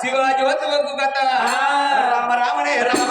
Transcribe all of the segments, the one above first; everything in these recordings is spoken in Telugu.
శివాజీ వద్దు వగ్గు కథ రామ రామనే రామ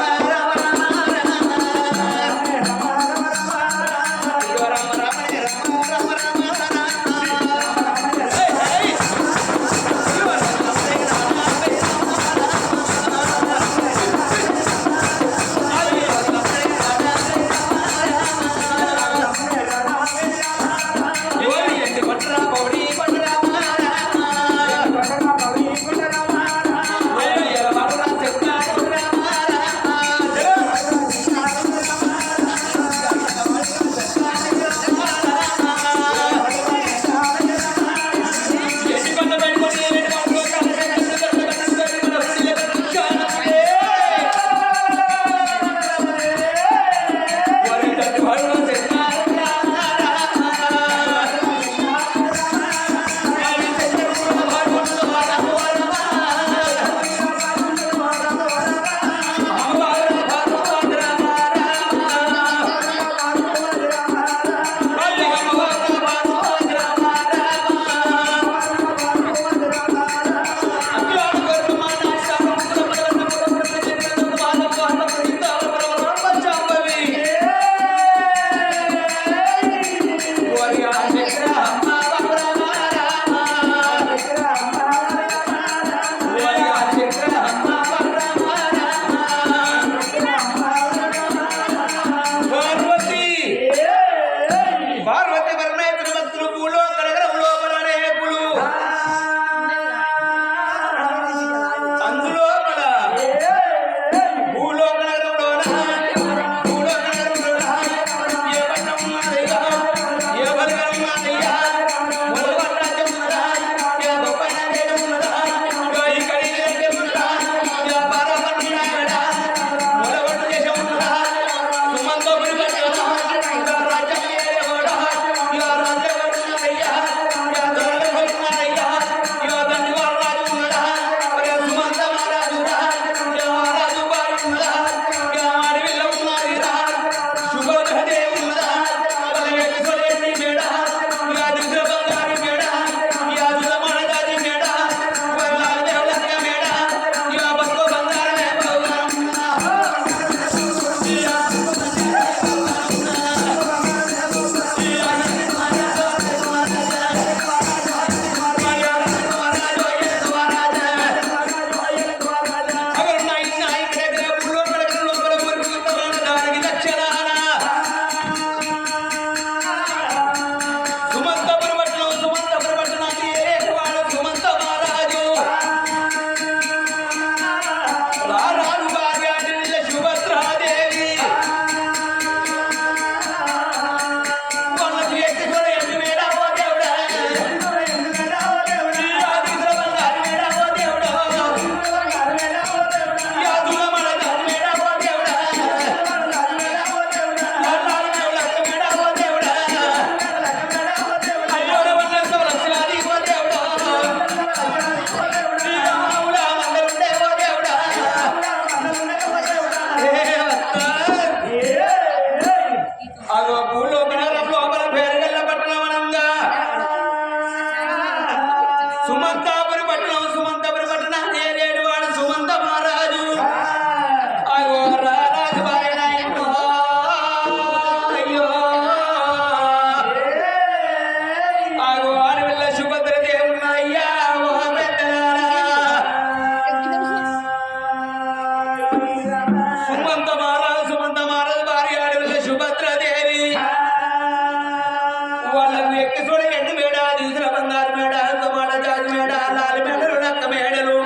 వాళ్ళకు ఎక్కి చూడ ఎండు మేడ దిగుసిన బంగారు మేడ కమాడ జాజు మేడ లాలి మేడ రుణక్క మేడలు.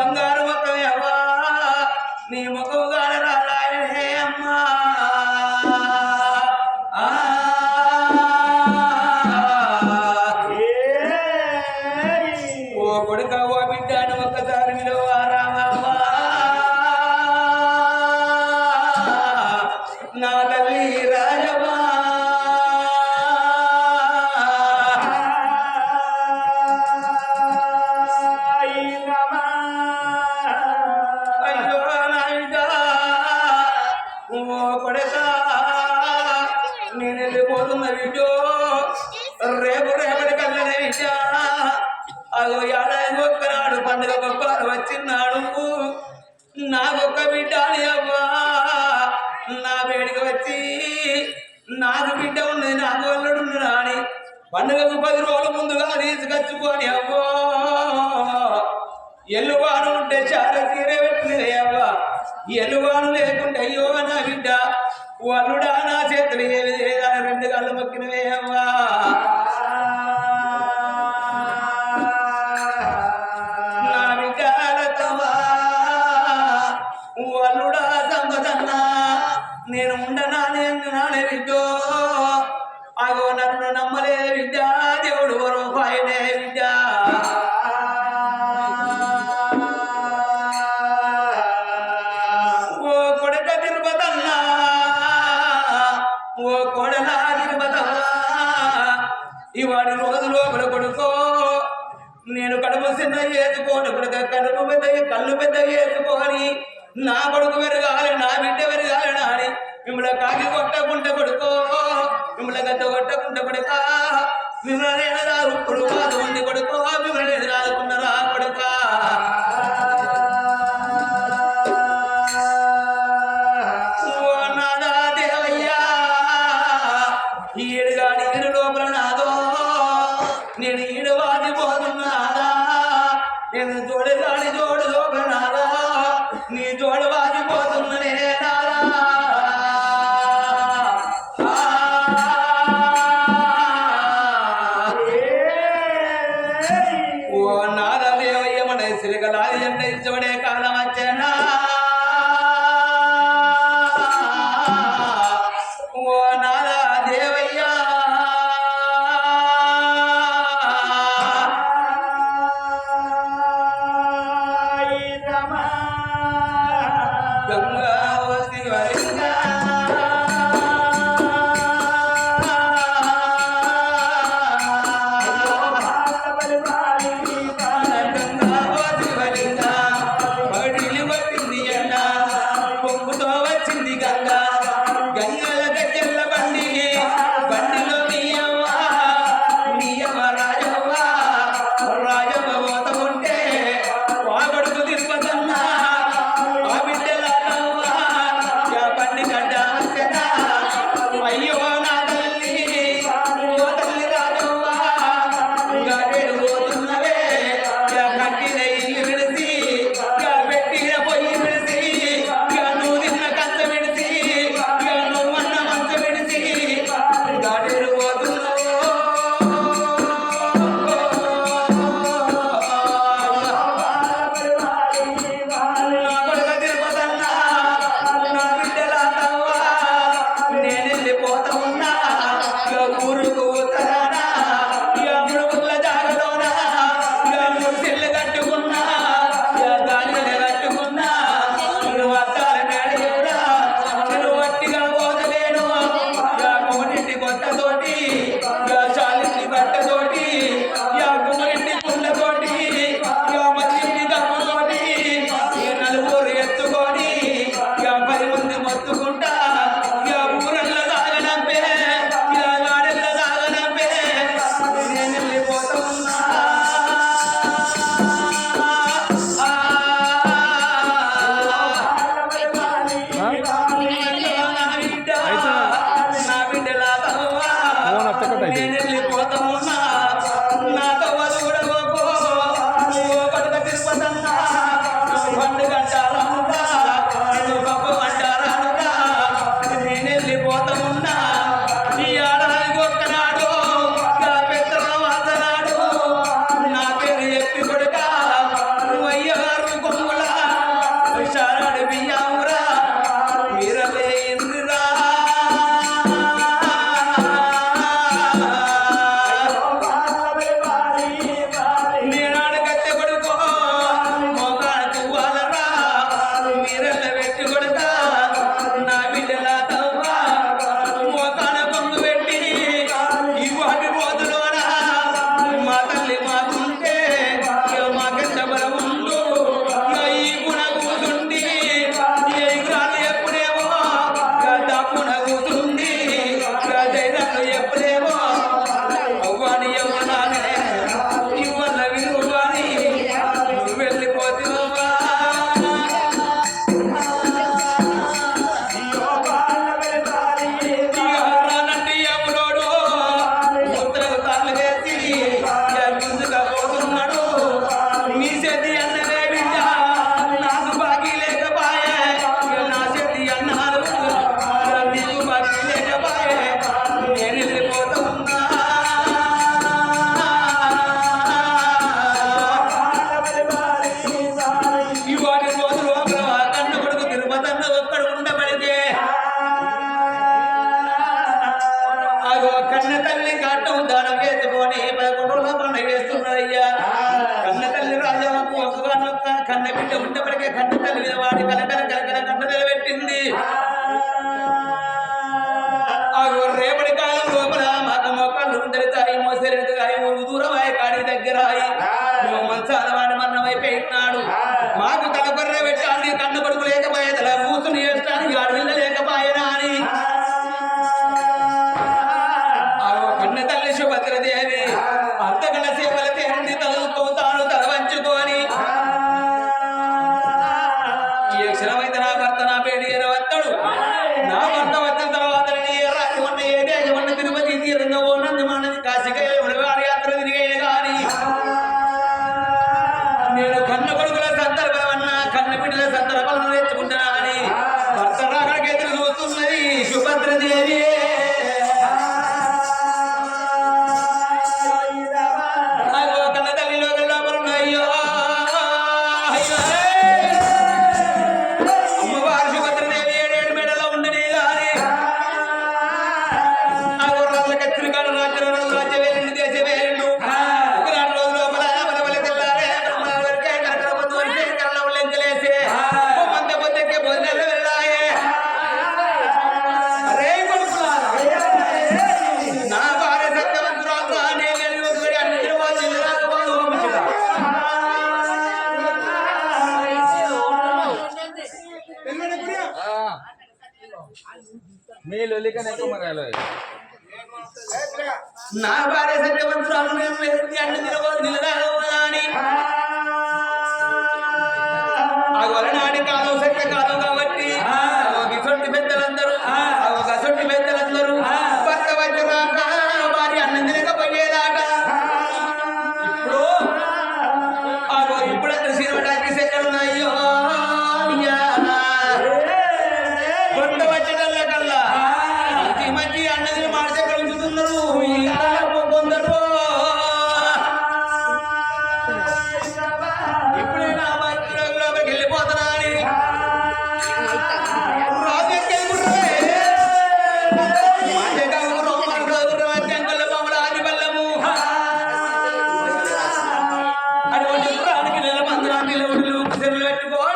బంగారు ముఖమేవా నీ ముఖం అయ్యో నన్ను నమ్మలేదు విద్యా. దేవుడు రూపాయనే విద్యా. ఓ కొడక తిరుపతన్నా. ఓ కొడలా తిరుపతన్నా. ఇవాడి రోజు లోపల కొడుకో. నేను కడుపు చిన్న చేసుకోను కడుపు పెద్ద కళ్ళు పెద్ద చేసుకోని నా కొడుకు పెరగాలి నా బిడ్డ పెరగాలి అని మిమ్మల్ని కాకి కొట్టకుండా కొడుకో. మిమ్మల్ని గడ్డ కొట్టకుండా కొడుక మిమ్మల్ని రాదు కొడుక ఉంది కొడుకు. మిమ్మల్ని రాదుకున్నారా కొడుక ఏడు గాని ఇరు లోపల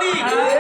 Ali. Aê.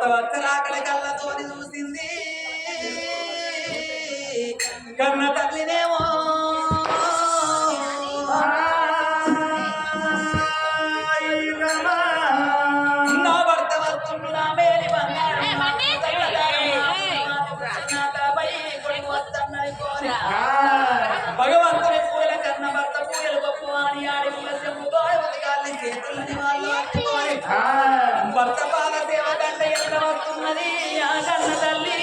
होतं चला आकडे ಗಣದಲ್ಲಿ